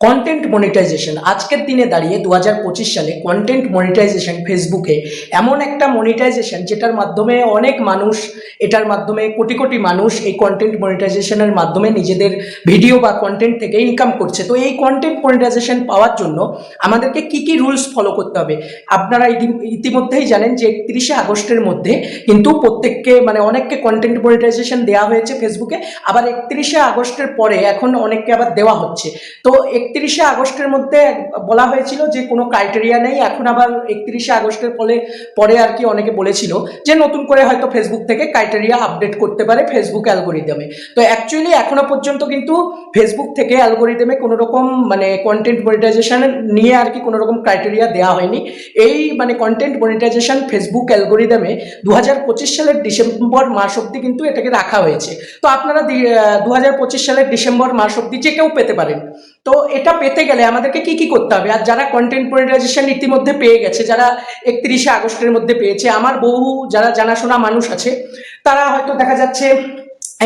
Content monetization আজকের দিনে দাঁড়িয়ে দু হাজার পঁচিশ সালে কন্টেন্ট মনিটাইজেশন ফেসবুকে এমন একটা মনিটাইজেশন যেটার মাধ্যমে অনেক মানুষ, এটার মাধ্যমে কোটি কোটি মানুষ এই কন্টেন্ট মনিটাইজেশনের মাধ্যমে নিজেদের ভিডিও বা কন্টেন্ট থেকে ইনকাম করছে। তো এই কন্টেন্ট মনিটাইজেশন পাওয়ার জন্য আমাদেরকে কি কি রুলস ফলো করতে হবে? আপনারা ইতিমধ্যেই জানেন যে একত্রিশে আগস্টের মধ্যে কিন্তু প্রত্যেককে মানে অনেককে কন্টেন্ট মনিটাইজেশন দেওয়া হয়েছে ফেসবুকে। আবার একত্রিশে আগস্টের পরে এখন অনেককে আবার দেওয়া হচ্ছে। তো একত্রিশে আগস্টের মধ্যে বলা হয়েছিল যে কোনো ক্রাইটেরিয়া নেই। এখন আবার একত্রিশে আগস্টের ফলে পরে আর কি অনেকে বলেছিল যে নতুন করে হয়তো ফেসবুক থেকে ক্রাইটেরিয়া আপডেট করতে পারে ফেসবুক অ্যালগোরিদমে তো অ্যাকচুয়ালি এখনও পর্যন্ত কিন্তু ফেসবুক থেকে অ্যালগোরিদমে কোনো রকম মানে কন্টেন্ট মনিটাইজেশন নিয়ে আর কি কোনো রকম ক্রাইটেরিয়া দেওয়া হয়নি। এই মানে কন্টেন্ট মনিটাইজেশন ফেসবুক অ্যালগোরিদমে দু হাজার পঁচিশ সালের ডিসেম্বর মাস অবধি কিন্তু এটাকে রাখা হয়েছে। তো আপনারা দু হাজার পঁচিশ সালের ডিসেম্বর মাস অবধি যে কেউ পেতে পারেন। তো এটা পেতে গেলে আমাদেরকে কি কি করতে হবে? আর যারা কন্টেন্ট মনিটাইজেশন ইতিমধ্যে পেয়ে গেছে, যারা একত্রিশে আগস্টের মধ্যে পেয়েছে, আমার বহু যারা জানাশোনা মানুষ আছে, তারা হয়তো দেখা যাচ্ছে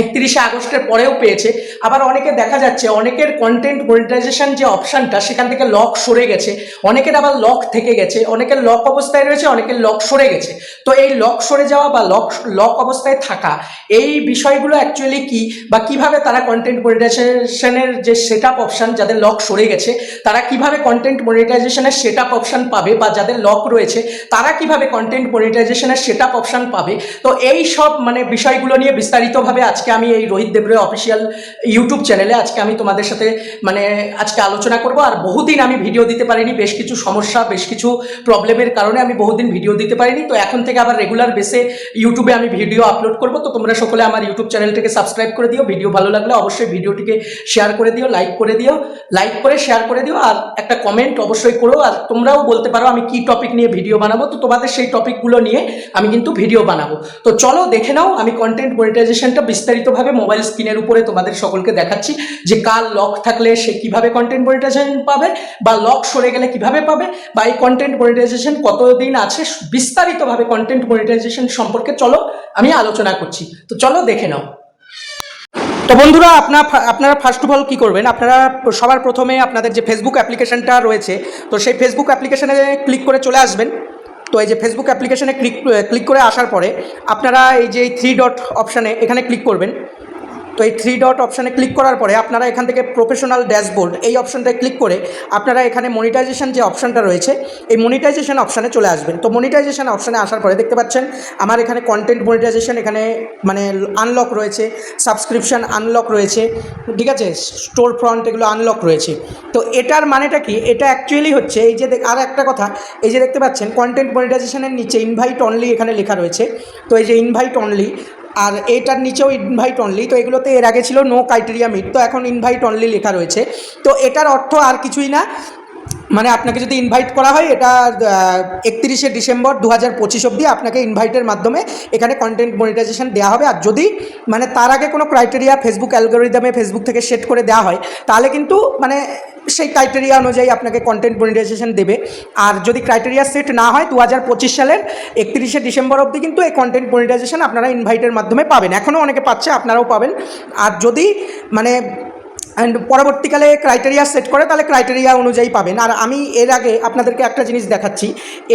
একত্রিশে আগস্টের পরেও পেয়েছে। আবার অনেকে দেখা যাচ্ছে, অনেকের কন্টেন্ট মনিটাইজেশন যে অপশানটা সেখান থেকে লক সরে গেছে। অনেকের আবার লক থেকে গেছে। অনেকের লক অবস্থায় রয়েছে, অনেকের লক সরে গেছে। তো এই লক সরে যাওয়া বা লক লক অবস্থায় থাকা, এই বিষয়গুলো অ্যাকচুয়ালি কি বা কীভাবে তারা কন্টেন্ট মনিটাইজেশনের যে সেট আপ অপশান যাদের লক সরে গেছে, তারা কীভাবে কন্টেন্ট মনিটাইজেশনের সেট আপ অপশান পাবে বা যাদের লক রয়েছে, তারা কীভাবে কন্টেন্ট মনিটাইজেশনের সেট আপ অপশান পাবে? তো এই সব মানে বিষয়গুলো নিয়ে বিস্তারিতভাবে আজকে আমি এই রোহিত দেবরে অফিসিয়াল ইউটিউব চ্যানেলে আজকে আমি তোমাদের সাথে মানে আজকে আলোচনা করব। আর বহুদিন আমি ভিডিও দিতে পারিনি, বেশ কিছু সমস্যা, বেশ কিছু প্রবলেমের কারণে আমি বহুদিন ভিডিও দিতে পারিনি। তো এখন থেকে আবার রেগুলার বেসে ইউটিউবে আমি ভিডিও আপলোড করব। তো তোমরা সকলে আমার ইউটিউব চ্যানেলটাকে সাবস্ক্রাইব করে দিও। ভিডিও ভালো লাগলে অবশ্যই ভিডিওটিকে শেয়ার করে দিও লাইক করে দিও। লাইক করে শেয়ার করে দিও। আর একটা কমেন্ট অবশ্যই করো। আর তোমরাও বলতে পারো আমি কি টপিক নিয়ে ভিডিও বানাবো। তো তোমাদের সেই টপিকগুলো নিয়ে আমি কিন্তু ভিডিও বানাবো। তো চলো দেখে নাও আমি কন্টেন্ট মনিটাইজেশনটা বিস্তারিতভাবে মোবাইল স্ক্রিনের উপরে তোমাদের সকলকে দেখাচ্ছি যে কার লক থাকলে সে কীভাবে কন্টেন্ট মনিটাইজেশন পাবে, বা লক সরে গেলে কীভাবে পাবে, বা এই কন্টেন্ট মনিটাইজেশন কতদিন আছে, বিস্তারিতভাবে কন্টেন্ট মনিটাইজেশন সম্পর্কে চলো আমি আলোচনা করছি। তো চলো দেখে নাও। তো বন্ধুরা আপনার আপনারা ফার্স্ট অফ অল কী করবেন? আপনারা সবার প্রথমে আপনাদের যে ফেসবুক অ্যাপ্লিকেশনটা রয়েছে, তো সেই ফেসবুক অ্যাপ্লিকেশনে ক্লিক করে চলে আসবেন। তো এই যে ফেসবুক অ্যাপ্লিকেশনে ক্লিক ক্লিক করে আসার পরে আপনারা এই যে থ্রি ডট অপশানে এখানে ক্লিক করবেন। তো এই থ্রি ডট অপশানে ক্লিক করার পরে আপনারা এখান থেকে প্রফেশনাল ড্যাশবোর্ড এই অপশানটায় ক্লিক করে আপনারা এখানে মনিটাইজেশন যে অপশানটা রয়েছে, এই মনিটাইজেশন অপশানে চলে আসবেন। তো মনিটাইজেশন অপশানে আসার পরে দেখতে পাচ্ছেন, আমার এখানে কন্টেন্ট মনিটাইজেশন এখানে মানে আনলক রয়েছে সাবস্ক্রিপশন আনলক রয়েছে, ঠিক আছে? স্টোর ফ্রন্ট এগুলো আনলক রয়েছে। তো এটার মানেটা কি? এটা অ্যাকচুয়ালি হচ্ছে এই যে আর একটা কথা, এই যে দেখতে পাচ্ছেন কন্টেন্ট মনিটাইজেশনের নিচে ইনভাইট অনলি এখানে লেখা রয়েছে। তো এই যে ইনভাইট অনলি আর এটার নিচেও ইনভাইট অনলি তো এগুলোতে এর আগে ছিল নো ক্রাইটেরিয়া মিট তো এখন ইনভাইট অনলি লেখা রয়েছে। তো এটার অর্থ আর কিছুই না। মানে আপনাকে যদি ইনভাইট করা হয়, এটা একত্রিশে ডিসেম্বর দু হাজার পঁচিশ অবধি আপনাকে ইনভাইটের মাধ্যমে এখানে কন্টেন্ট মনিটাইজেশন দেওয়া হবে। আর যদি মানে তার আগে কোনো ক্রাইটেরিয়া ফেসবুক অ্যালগোরিদমে ফেসবুক থেকে সেট করে দেওয়া হয়, তাহলে কিন্তু মানে সেই ক্রাইটেরিয়া অনুযায়ী আপনাকে কন্টেন্ট মনিটাইজেশন দেবে। আর যদি ক্রাইটেরিয়া সেট না হয় দু হাজার পঁচিশ সালের একত্রিশে ডিসেম্বর অবধি কিন্তু এই কন্টেন্ট মনিটাইজেশন আপনারা ইনভাইটের মাধ্যমে পাবেন। এখনও অনেকে পাচ্ছে, আপনারাও পাবেন। আর যদি মানে অ্যান্ড পরবর্তীকালে ক্রাইটেরিয়া সেট করে তাহলে ক্রাইটেরিয়া অনুযায়ী পাবেন। আর আমি এর আগে আপনাদেরকে একটা জিনিস দেখাচ্ছি।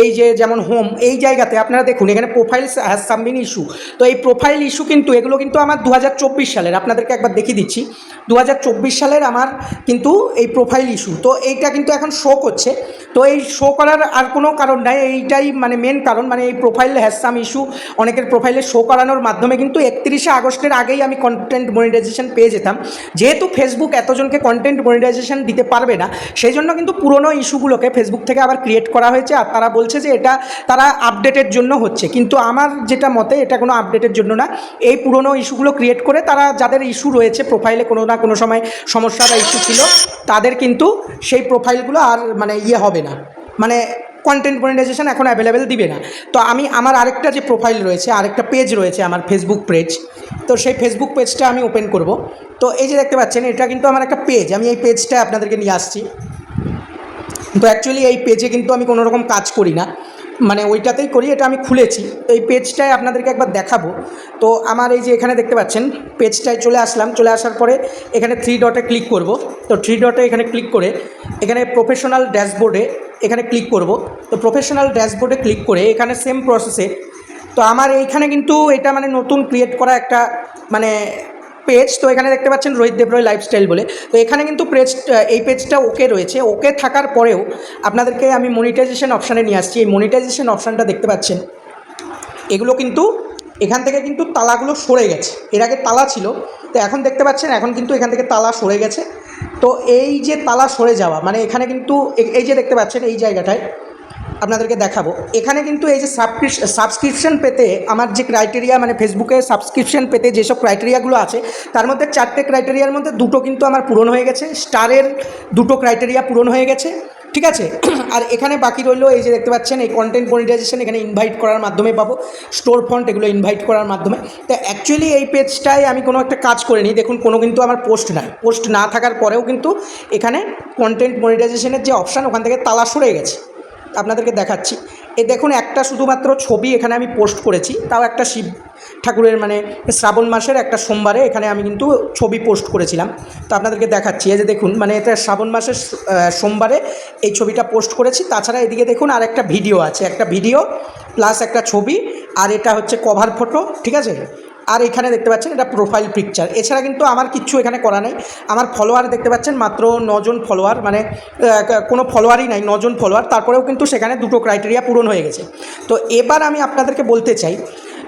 এই যে যেমন হোম এই জায়গাতে আপনারা দেখুন, এখানে প্রোফাইল হ্যাজ সামবিন ইস্যু তো এই প্রোফাইল ইস্যু কিন্তু, এগুলো কিন্তু আমার দু হাজার চব্বিশ সালের, আপনাদেরকে একবার দেখিয়ে দিচ্ছি। দু হাজার চব্বিশ সালের আমার কিন্তু এই প্রোফাইল ইস্যু তো এইটা কিন্তু এখন শো করছে। তো এই শো করার আর কোনো কারণ নাই, এইটাই মানে মেন কারণ। মানে এই প্রোফাইল হ্যাজ সাম ইস্যু অনেকের প্রোফাইলে শো করানোর মাধ্যমে কিন্তু একত্রিশে আগস্টের আগেই আমি কন্টেন্ট মনিটাইজেশন পেয়ে যেতাম। যেহেতু ফেসবুক এতজনকে কন্টেন্ট মনিটাইজেশন দিতে পারবে না সেই জন্য কিন্তু পুরনো ইস্যুগুলোকে ফেসবুক থেকে আবার ক্রিয়েট করা হয়েছে আর তারা বলছে যে এটা তারা আপডেটের জন্য হচ্ছে। কিন্তু আমার যেটা মতে, এটা কোনো আপডেটের জন্য না। এই পুরনো ইস্যুগুলো ক্রিয়েট করে তারা যাদের ইস্যু রয়েছে প্রোফাইলে কোনো না কোনো সময় সমস্যা বা ইস্যু ছিল, তাদের কিন্তু সেই প্রোফাইলগুলো আর মানে ইয়ে হবে না। মানে কন্টেন্ট মনিটাইজেশন এখন অ্যাভেলেবেল দিবে না। তো আমি, আমার আরেকটা যে প্রোফাইল রয়েছে, আরেকটা পেজ রয়েছে আমার ফেসবুক পেজ তো সেই ফেসবুক পেজটা আমি ওপেন করব। তো এই যে দেখতে পাচ্ছেন, এটা কিন্তু আমার একটা পেজ আমি এই পেজটা আপনাদেরকে নিয়ে আসছি। তো অ্যাকচুয়ালি এই পেজে কিন্তু আমি কোনো রকম কাজ করি না। মানে ওইটাতেই করি, এটা আমি খুলেছি। তো এই পেজটায় আপনাদেরকে একবার দেখাবো। তো আমার এই যে এখানে দেখতে পাচ্ছেন পেজটায় চলে আসলাম। চলে আসার পরে এখানে থ্রি ডটে ক্লিক করব। তো থ্রি ডটে এখানে ক্লিক করে, এখানে প্রফেশনাল ড্যাশবোর্ডে এখানে ক্লিক করব। তো প্রফেশনাল ড্যাশবোর্ডে ক্লিক করে এখানে সেম প্রসেসে তো আমার এইখানে কিন্তু এটা মানে নতুন ক্রিয়েট করা একটা মানে পেজ তো এখানে দেখতে পাচ্ছেন রোহিত দেবরয় লাইফস্টাইল বলে। তো এখানে কিন্তু পেজ এই পেজটা ওকে রয়েছে। ওকে থাকার পরেও আপনাদেরকে আমি মনিটাইজেশন অপশানে নিয়ে আসছি। এই মনিটাইজেশন অপশানটা দেখতে পাচ্ছেন। এগুলো কিন্তু এখান থেকে কিন্তু তালাগুলো সরে গেছে। এর আগে তালা ছিল। তো এখন দেখতে পাচ্ছেন, এখন কিন্তু এখান থেকে তালা সরে গেছে। তো এই যে তালা সরে যাওয়া মানে এখানে কিন্তু এই যে দেখতে পাচ্ছেন এই জায়গাটায়, আপনাদেরকে দেখাবো। এখানে কিন্তু এই যে সাবস্ক্রিপশন পেতে আমার যে ক্রাইটেরিয়া মানে ফেসবুকে সাবস্ক্রিপশন পেতে যেসব ক্রাইটেরিয়াগুলো আছে, তার মধ্যে চারটে ক্রাইটেরিয়ার মধ্যে দুটো কিন্তু আমার পূরণ হয়ে গেছে। স্টারের দুটো ক্রাইটেরিয়া পূরণ হয়ে গেছে। ঠিক আছে? আর এখানে বাকি রইল এই যে দেখতে পাচ্ছেন, এই কন্টেন্ট মনিটাইজেশন এখানে ইনভাইট করার মাধ্যমে পাবো স্টোর ফন্ট এগুলো ইনভাইট করার মাধ্যমে। তো অ্যাকচুয়ালি এই পেজটায় আমি কোনো একটা কাজ করিনি, দেখুন কোনো কিন্তু আমার পোস্ট নাই। পোস্ট না থাকার পরেও কিন্তু এখানে কন্টেন্ট মনিটাইজেশনের যে অপশান ওখান থেকে তালা সরে গেছে। আপনাদেরকে দেখাচ্ছি। এ দেখুন একটা শুধুমাত্র ছবি এখানে আমি পোস্ট করেছি, তাও একটা শিব ঠাকুরের মানে শ্রাবণ মাসের একটা সোমবারে এখানে আমি কিন্তু ছবি পোস্ট করেছিলাম। তো আপনাদেরকে দেখাচ্ছি, এই যে দেখুন মানে এটা শ্রাবণ মাসের সোমবারে এই ছবিটা পোস্ট করেছি। তাছাড়া এদিকে দেখুন আর একটা ভিডিও আছে, একটা ভিডিও প্লাস একটা ছবি, আর এটা হচ্ছে কভার ফটো ঠিক আছে? আর এখানে দেখতে পাচ্ছেন এটা প্রোফাইল পিকচার এছাড়া কিন্তু আমার কিচ্ছু এখানে করা নেই। আমার ফলোয়ার দেখতে পাচ্ছেন মাত্র নজন ফলোয়ার মানে কোনো ফলোয়ারই নাই, নজন ফলোয়ার তারপরেও কিন্তু সেখানে দুটো ক্রাইটেরিয়া পূরণ হয়ে গেছে। তো এবার আমি আপনাদেরকে বলতে চাই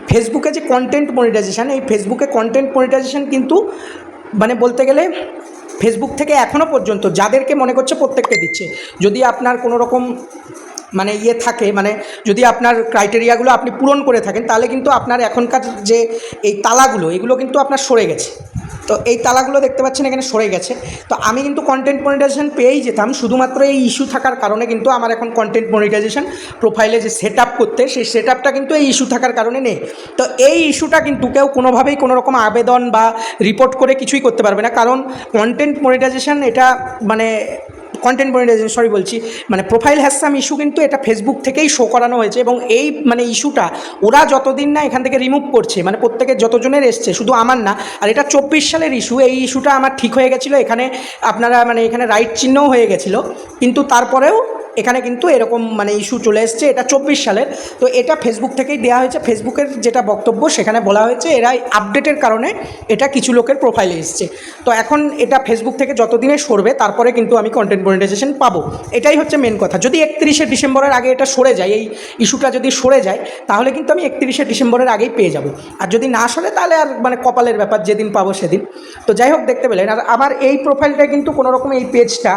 ফেসবুকে যে কন্টেন্ট মনিটাইজেশান এই ফেসবুকে কন্টেন্ট মনিটাইজেশান কিন্তু মানে বলতে গেলে ফেসবুক থেকে এখনও পর্যন্ত যাদেরকে মনে করছে প্রত্যেককে দিচ্ছে। যদি আপনার কোনো রকম মানে ইয়ে থাকে মানে যদি আপনার ক্রাইটেরিয়াগুলো আপনি পূরণ করে থাকেন, তাহলে কিন্তু আপনার এখনকার যে এই তালাগুলো, এগুলো কিন্তু আপনার সরে গেছে। তো এই তালাগুলো দেখতে পাচ্ছেন, এখানে সরে গেছে। তো আমি কিন্তু কন্টেন্ট মনিটাইজেশন পেয়েই যেতাম, শুধুমাত্র এই ইস্যু থাকার কারণে কিন্তু আমার এখন কন্টেন্ট মনিটাইজেশন প্রোফাইলে যে সেট আপ করতে, সেই সেট আপটা কিন্তু এই ইস্যু থাকার কারণে নেই। তো এই ইস্যুটা কিন্তু কেউ কোনোভাবেই কোনো রকম আবেদন বা রিপোর্ট করে কিছুই করতে পারবে না। কারণ কন্টেন্ট মনিটাইজেশন এটা মানে কন্টেন্ট মনিটাইজেশন সরি বলছি মানে প্রোফাইল হ্যাসাম ইস্যু কিন্তু এটা ফেসবুক থেকেই শো করানো হয়েছে এবং এই মানে ইস্যুটা ওরা যতদিন না এখান থেকে রিমুভ করছে মানে প্রত্যেকের যতজনের এসছে, শুধু আমার না, আর এটা চব্বিশ সালের ইস্যু এই ইস্যুটা আমার ঠিক হয়ে গেছিল, এখানে আপনারা মানে এখানে রাইট চিহ্নও হয়ে গেছিল, কিন্তু তারপরেও এখানে কিন্তু এরকম মানে ইস্যু চলে এসছে, এটা চব্বিশ সালের। তো এটা ফেসবুক থেকেই দেওয়া হয়েছে। ফেসবুকের যেটা বক্তব্য, সেখানে বলা হয়েছে এরা আপডেটের কারণে এটা কিছু লোকের প্রোফাইলে এসছে। তো এখন এটা ফেসবুক থেকে যতদিনে সরবে, তারপরে কিন্তু আমি কন্টেন্ট মনিটাইজেশন পাবো। এটাই হচ্ছে মেন কথা। যদি একত্রিশে ডিসেম্বরের আগে এটা সরে যায়, এই ইস্যুটা যদি সরে যায়, তাহলে কিন্তু আমি একত্রিশে ডিসেম্বরের আগেই পেয়ে যাব। আর যদি না সরে, তাহলে আর মানে কপালের ব্যাপার, যেদিন পাবো সেদিন। তো যাই হোক, দেখতে পেলেন। আর আমার এই প্রোফাইলটা কিন্তু কোনো রকম এই পেজটা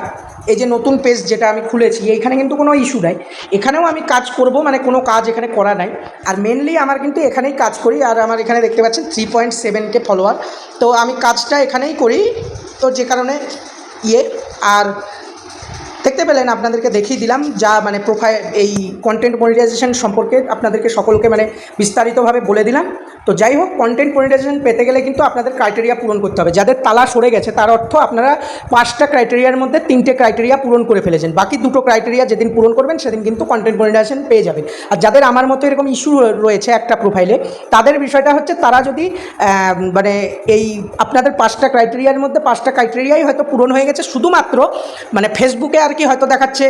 এই যে নতুন পেজ যেটা আমি খুলেছি এইখানে কিন্তু কোনো ইস্যু নাই। এখানেও আমি কাজ করব মানে কোনো কাজ এখানে করা নাই। আর মেনলি আমার কিন্তু এখানেই কাজ করি, আর আমার এখানে দেখতে পাচ্ছেন থ্রি পয়েন্ট সেভেনকে ফলোয়ার তো আমি কাজটা এখানেই করি, তো যে কারণে ইয়ে। আর দেখতে পেলেন, আপনাদেরকে দেখিয়ে দিলাম যা মানে প্রোফাইল এই কন্টেন্ট মনিটাইজেশন সম্পর্কে আপনাদেরকে সকলকে মানে বিস্তারিতভাবে বলে দিলাম। তো যাই হোক কন্টেন্ট মনিটাইজেশন পেতে গেলে কিন্তু আপনাদের ক্রাইটেরিয়া পূরণ করতে হবে। যাদের তালা সরে গেছে, তার অর্থ আপনারা পাঁচটা ক্রাইটেরিয়ার মধ্যে তিনটে ক্রাইটেরিয়া পূরণ করে ফেলেছেন। বাকি দুটো ক্রাইটেরিয়া যেদিন পূরণ করবেন, সেদিন কিন্তু কন্টেন্ট মনিটাইজেশন পেয়ে যাবেন। আর যাদের আমার মতো এরকম ইস্যু রয়েছে একটা প্রোফাইলে তাদের বিষয়টা হচ্ছে তারা যদি মানে এই আপনাদের পাঁচটা ক্রাইটেরিয়ার মধ্যে পাঁচটা ক্রাইটেরিয়াই হয়তো পূরণ হয়ে গেছে, শুধুমাত্র মানে ফেসবুকে আর কি হয়তো দেখাচ্ছে।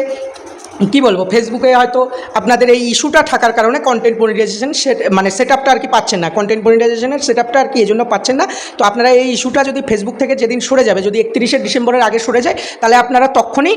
কি বলব? ফেসবুকে হয়তো আপনাদের এই ইস্যুটা থাকার কারণে কন্টেন্ট মনিটাইজেশন সেট মানে সেট আপটা আর কি পাচ্ছেন না। কন্টেন্ট মনিটাইজেশনের সেট আপটা আর কি এই জন্য পাচ্ছেন না। তো আপনারা এই ইস্যুটা যদি ফেসবুক থেকে যেদিন সরে যাবে, যদি একত্রিশে ডিসেম্বরের আগে সরে যায়, তাহলে আপনারা তখনই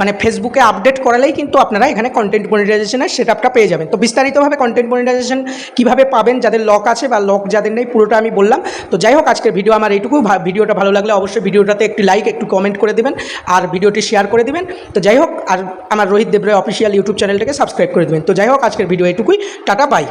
মানে ফেসবুকে আপডেট করালেই কিন্তু আপনারা এখানে কন্টেন্ট মনিটাইজেশনের সেট আপটা পেয়ে যাবেন। তো বিস্তারিতভাবে কন্টেন্ট মনিটাইজেশন কীভাবে পাবেন, যাদের লক আছে বা লক যাদের নেই, পুরোটা আমি বললাম। তো যাই হোক, আজকের ভিডিও আমার এইটুকু। ভিডিওটা ভালো লাগলে অবশ্যই ভিডিওটাতে একটি লাইক একটু কমেন্ট করে দেবেন আর ভিডিওটি শেয়ার করে দেবেন। তো যাই হোক, আর আমার রোহিত দেবরায় অফিসিয়াল ইউটিউব চ্যানেলটাকে সাবস্ক্রাইব করে দেবেন। তো যাই হোক, আজকের ভিডিও এইটুকুই। Tata bye